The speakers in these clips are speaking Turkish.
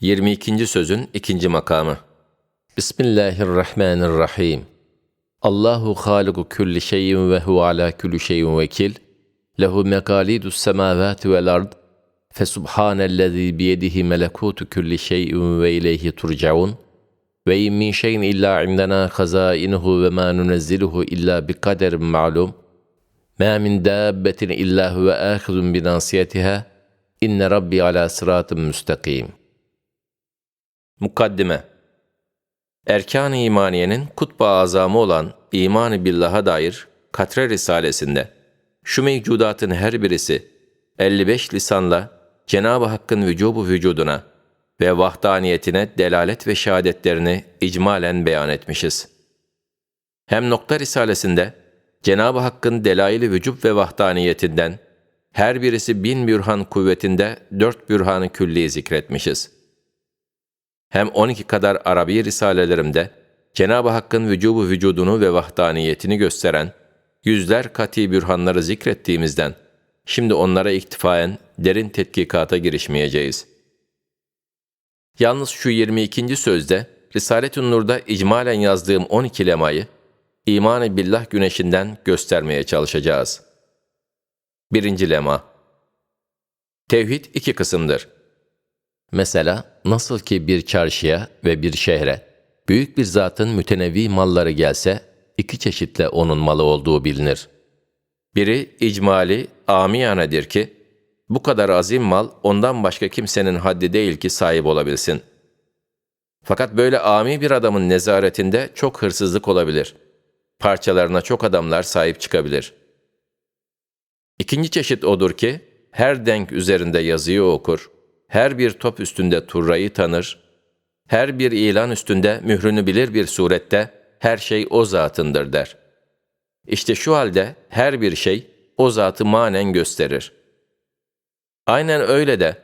22. sözün ikinci makamı. Bismillahirrahmanirrahim. Allahu haliku kulli şeyin ve hu ala kulli şeyin vekil. Lehu mekalidus semavati vel ard. Fesubhanellezi biyedihi melekutu kulli şeyin ve ileyhi turcaun. Ve in min şeyin illa indena hazainuhu ve ma nunezziluhu illa bi kaderin ma'lum. Ma min dabbetin illa huve ahizun bi nasiyetiha. İnne Rabbi ala sıratın müstakim. Mukaddime Erkan-ı İmaniye'nin kutba azamı olan iman Billah'a dair Katre Risalesinde şu mevcudatın her birisi 55 lisanla Cenab-ı Hakk'ın vücubu vücuduna ve vahdaniyetine delalet ve şehadetlerini icmalen beyan etmişiz. Hem nokta risalesinde Cenab-ı Hakk'ın delaili vücub ve vahdaniyetinden her birisi bin bürhan kuvvetinde dört bürhanı külli zikretmişiz.'' Hem 12 kadar Arabi risalelerimde Cenab-ı Hakk'ın vücubu vücudunu ve vahdaniyetini gösteren yüzler kati bürhanları zikrettiğimizden şimdi onlara iktifaen derin tetkikata girişmeyeceğiz. Yalnız şu 22. sözde Risalet-ü Nur'da icmalen yazdığım 12 lemayı iman billah güneşinden göstermeye çalışacağız. Birinci lema Tevhid iki kısımdır. Mesela nasıl ki bir çarşıya ve bir şehre büyük bir zatın mütenevi malları gelse iki çeşitle onun malı olduğu bilinir. Biri icmali, amiyanedir ki bu kadar azim mal ondan başka kimsenin haddi değil ki sahip olabilsin. Fakat böyle ami bir adamın nezaretinde çok hırsızlık olabilir. Parçalarına çok adamlar sahip çıkabilir. İkinci çeşit odur ki her denk üzerinde yazıyı okur, her bir top üstünde turrayı tanır, her bir ilan üstünde mührünü bilir bir surette her şey o zatındır der. İşte şu halde her bir şey o zatı manen gösterir. Aynen öyle de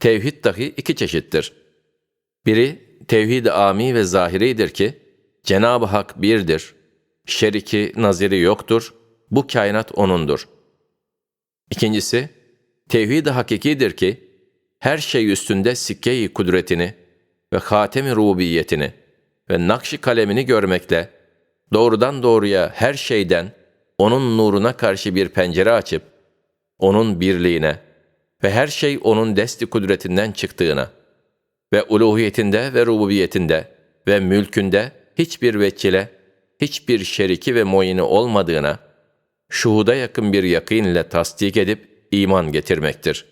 tevhid dahi iki çeşittir. Biri tevhid ami ve zahiridir ki Cenab-ı Hak birdir, şeriki, naziri yoktur, bu kainat O'nundur. İkincisi, tevhid-i hakikidir ki her şey üstünde sikke-i kudretini ve hatem-i rububiyetini ve nakşi kalemini görmekle doğrudan doğruya her şeyden onun nuruna karşı bir pencere açıp onun birliğine ve her şey onun desti kudretinden çıktığına ve uluhiyetinde ve rububiyetinde ve mülkünde hiçbir vekkile, hiçbir şeriki ve moyini olmadığına, şuhuda yakın bir yakın ile tasdik edip iman getirmektir.''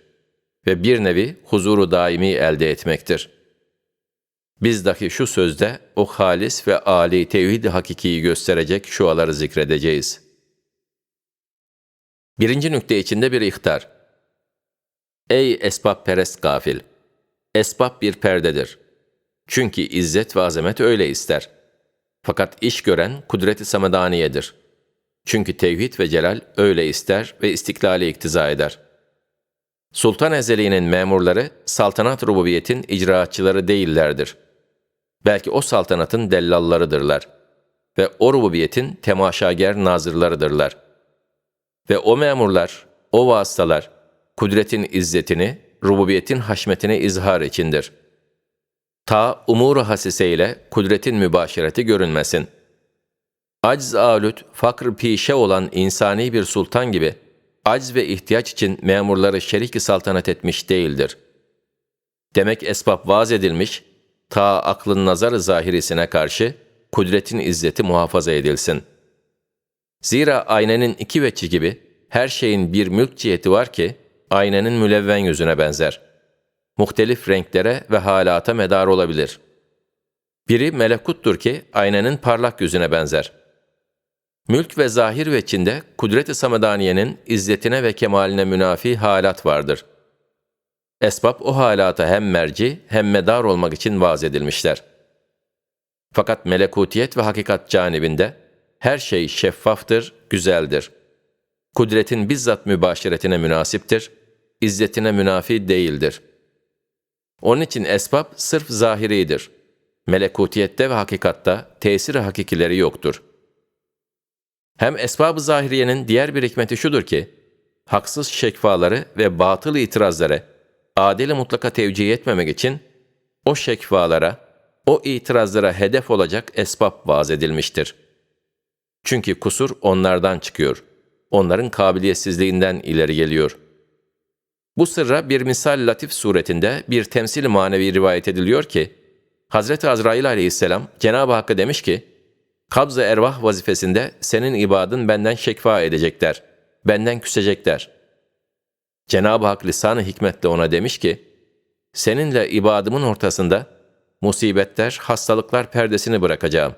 Ve bir nevi huzuru daimi elde etmektir. Biz dahi şu sözde o halis ve âli tevhid hakikiyi gösterecek şuaları zikredeceğiz. Birinci nükte içinde bir ihtar. Ey esbab perest gafil! Esbab bir perdedir. Çünkü izzet ve azamet öyle ister. Fakat iş gören kudret-i samedaniyedir. Çünkü tevhid ve celal öyle ister ve istiklali iktiza eder.'' Sultan Ezeli'nin memurları saltanat rububiyetin icraatçıları değillerdir. Belki o saltanatın dellallarıdırlar ve o rububiyetin temaşager nazırlarıdırlar. Ve o memurlar, o vasıtalar, kudretin izzetini, rububiyetin haşmetini izhar içindir. Ta umuru hasiseyle kudretin mübaşereti görünmesin. Acz alüt, fakr pişe olan insani bir sultan gibi, acz ve ihtiyaç için memurları şerik saltanat etmiş değildir. Demek esbab vaz edilmiş, ta aklın nazarı zahirisine karşı kudretin izzeti muhafaza edilsin. Zira aynenin iki veçi gibi her şeyin bir mülk ciheti var ki aynenin mülevven yüzüne benzer. Muhtelif renklere ve halata medar olabilir. Biri melekuttur ki aynenin parlak yüzüne benzer.'' Mülk ve zahir veçinde kudret-i samedaniyenin izzetine ve kemaline münafi halat vardır. Esbab o halata hem merci hem medar olmak için vaz edilmişler. Fakat melekutiyet ve hakikat canibinde her şey şeffaftır, güzeldir. Kudretin bizzat mübaşiretine münasiptir, izzetine münafi değildir. Onun için esbab sırf zahiridir. Melekutiyette ve hakikatta tesir hakikileri yoktur.'' Hem esbab-ı zahiriyenin diğer bir hikmeti şudur ki, haksız şekfaları ve batıl itirazları adil mutlaka tevcih etmemek için o şekvalara, o itirazlara hedef olacak esbab vaaz edilmiştir. Çünkü kusur onlardan çıkıyor. Onların kabiliyetsizliğinden ileri geliyor. Bu sırra bir misal latif suretinde bir temsil manevi rivayet ediliyor ki, Hazreti Azrail aleyhisselam Cenab-ı Hakk'a demiş ki, kabz-ı ervah vazifesinde senin ibadın benden şekfa edecekler, benden küsecekler. Cenab-ı Hak lisan-ı hikmetle ona demiş ki, seninle ibadımın ortasında musibetler, hastalıklar perdesini bırakacağım.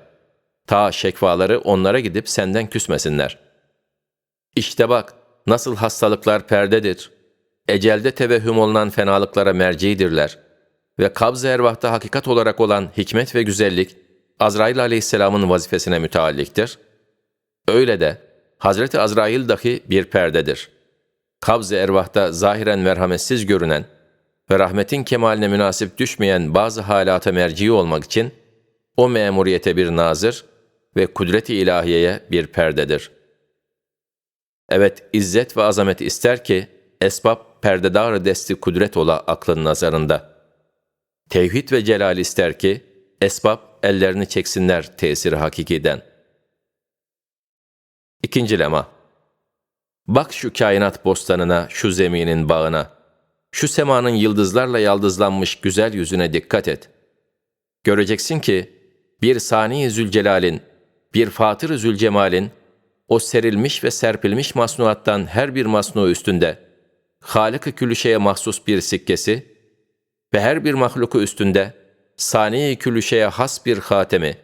Ta şekvaları onlara gidip senden küsmesinler. İşte bak, nasıl hastalıklar perdedir. Ecelde tevehhüm olunan fenalıklara mercidirler. Ve kabz-ı ervahta hakikat olarak olan hikmet ve güzellik, Azrail aleyhisselamın vazifesine mütealliktir. Öyle de, Hazreti Azrail dahi bir perdedir. Kabz-ı ervahta zahiren merhametsiz görünen ve rahmetin kemaline münasip düşmeyen bazı halata merci olmak için, o memuriyete bir nazır ve kudret-i ilahiyeye bir perdedir. Evet, izzet ve azamet ister ki, esbab perdedar desti kudret ola aklın nazarında. Tevhid ve celal ister ki, esbab ellerini çeksinler tesiri hakikiden. İkinci lema. Bak şu kainat bostanına, şu zeminin bağına, şu semanın yıldızlarla yaldızlanmış güzel yüzüne dikkat et. Göreceksin ki, bir Sani Zülcelal'in, bir Fatır Zülcemal'in, o serilmiş ve serpilmiş masnuattan her bir masnu üstünde, Halık-ı Külüşe'ye mahsus bir sikkesi ve her bir mahluku üstünde, Sani-i Külüşe'ye has bir hatemi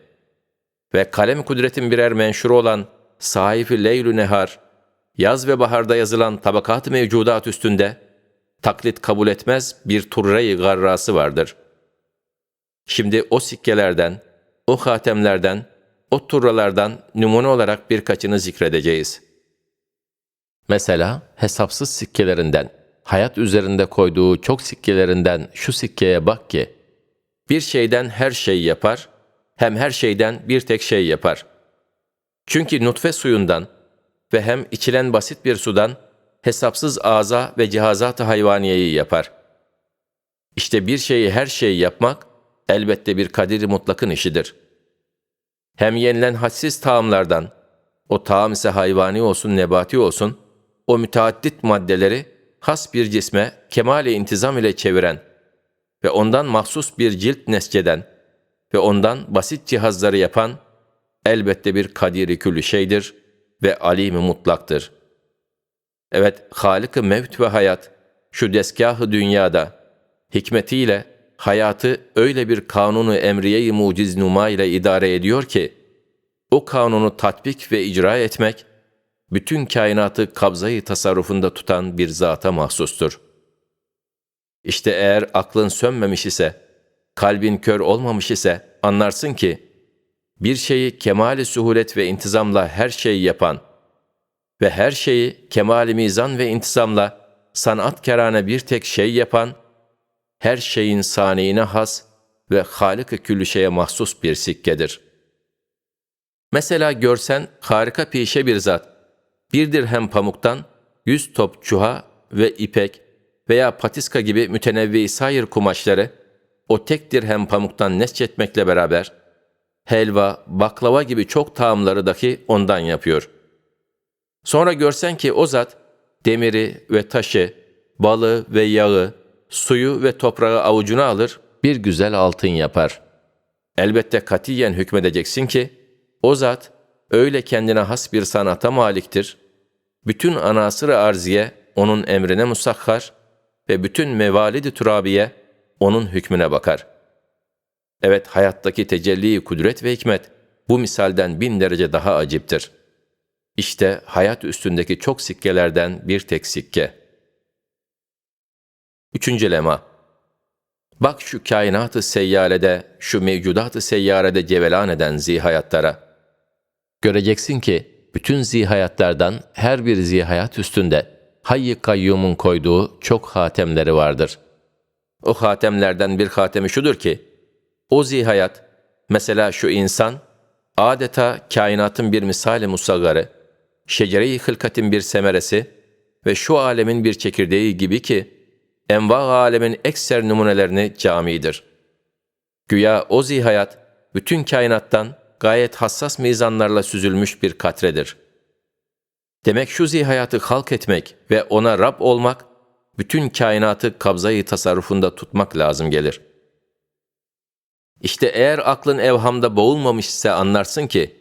ve kalem kudretin birer menşuru olan sahifi Leylü Nehar, yaz ve baharda yazılan tabakat-ı mevcudat üstünde, taklit kabul etmez bir turre-i garrası vardır. Şimdi o sikkelerden, o hatemlerden, o turralardan numune olarak birkaçını zikredeceğiz. Mesela hesapsız sikkelerinden, hayat üzerinde koyduğu çok sikkelerinden şu sikkeye bak ki, bir şeyden her şey yapar, hem her şeyden bir tek şey yapar. Çünkü nutfe suyundan ve hem içilen basit bir sudan hesapsız ağza ve cihazat-ı hayvaniyeyi yapar. İşte bir şeyi her şeyi yapmak elbette bir kadir mutlakın işidir. Hem yenilen hadsiz taamlardan, o taam ise hayvani olsun nebati olsun, o müteaddit maddeleri has bir cisme kemale intizam ile çeviren ve ondan mahsus bir cilt nesceden ve ondan basit cihazları yapan elbette bir kadiri küllü şeydir ve alimi mutlaktır. Evet, Halık-ı mevt ve hayat, şu deskahı dünyada, hikmetiyle hayatı öyle bir kanunu emriye-i muciz numa ile idare ediyor ki, o kanunu tatbik ve icra etmek, bütün kainatı kabzayı tasarrufunda tutan bir zata mahsustur. İşte eğer aklın sönmemiş ise, kalbin kör olmamış ise anlarsın ki, bir şeyi kemali suhulet ve intizamla her şeyi yapan ve her şeyi kemali mizan ve intizamla sanatkarane bir tek şey yapan, her şeyin saniine has ve Halık-ı küllü şeye mahsus bir sikkedir. Mesela görsen harika pişe bir zat, bir dirhem pamuktan yüz top çuha ve ipek veya patiska gibi mütenevvi sayır kumaşları o tek dirhem pamuktan nesçetmekle beraber helva, baklava gibi çok taamları dahi ondan yapıyor. Sonra görsen ki o zat demiri ve taşı, balı ve yağı, suyu ve toprağı avucuna alır, bir güzel altın yapar. Elbette katiyen hükmedeceksin ki, o zat öyle kendine has bir sanata maliktir. Bütün anasır-ı arziye onun emrine musakhar ve bütün mevalid-i turabiye onun hükmüne bakar. Evet hayattaki tecelli kudret ve hikmet bu misalden bin derece daha aciptir. İşte hayat üstündeki çok sikkelerden bir tek sikke. Üçüncü lema. Bak şu kainatı seyyarede, şu mevcudatı seyyarede cevelan eden zihayatlara. Göreceksin ki bütün zihayatlardan her bir zihayat üstünde Hayy-i Kayyum'un koyduğu çok hatemleri vardır. O hatemlerden bir hatemi şudur ki, o zihayat, mesela şu insan, adeta kainatın bir misali musagarı, şecere-i hılkatin bir semeresi ve şu alemin bir çekirdeği gibi ki, enva alemin ekser numunelerini camidir. Güya o zihayat bütün kainattan gayet hassas mizanlarla süzülmüş bir katredir. Demek şu zihayatı halk etmek ve ona Rab olmak, bütün kainatı kabzayı tasarrufunda tutmak lazım gelir. İşte eğer aklın evhamda boğulmamış ise anlarsın ki,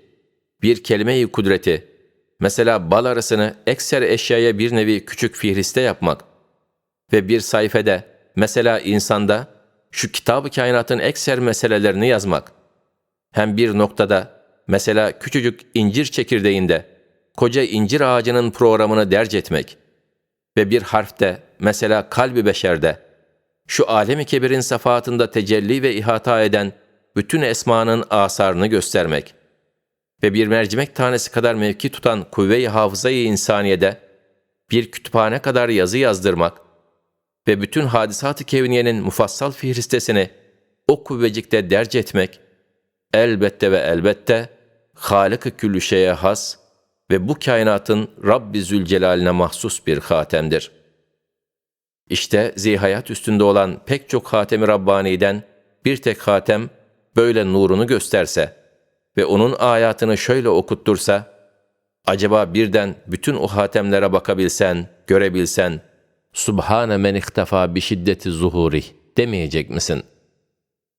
bir kelime-i kudreti, mesela bal arasını ekser eşyaya bir nevi küçük fihriste yapmak ve bir sayfede, mesela insanda, şu kitabı kainatın ekser meselelerini yazmak, hem bir noktada, mesela küçücük incir çekirdeğinde, koca incir ağacının programını derc etmek ve bir harfte, mesela kalbi beşerde, şu alemi kebirin safahatında tecelli ve ihata eden bütün esmanın asarını göstermek ve bir mercimek tanesi kadar mevki tutan kuvve-i hafızayı insaniyede bir kütüphane kadar yazı yazdırmak ve bütün hadisat-ı kevniyenin mufassal fihristesini o kuvvecikte derc etmek, elbette ve elbette Halık-ı küllü şeye has ve bu kainatın Rabbi Zülcelal'ine mahsus bir hatemdir. İşte zihayat üstünde olan pek çok Hatem-i Rabbani'den bir tek hatem böyle nurunu gösterse ve onun ayatını şöyle okuttursa, acaba birden bütün o hatemlere bakabilsen, görebilsen, Subhane men iktefa bi şiddeti zuhuri demeyecek misin?''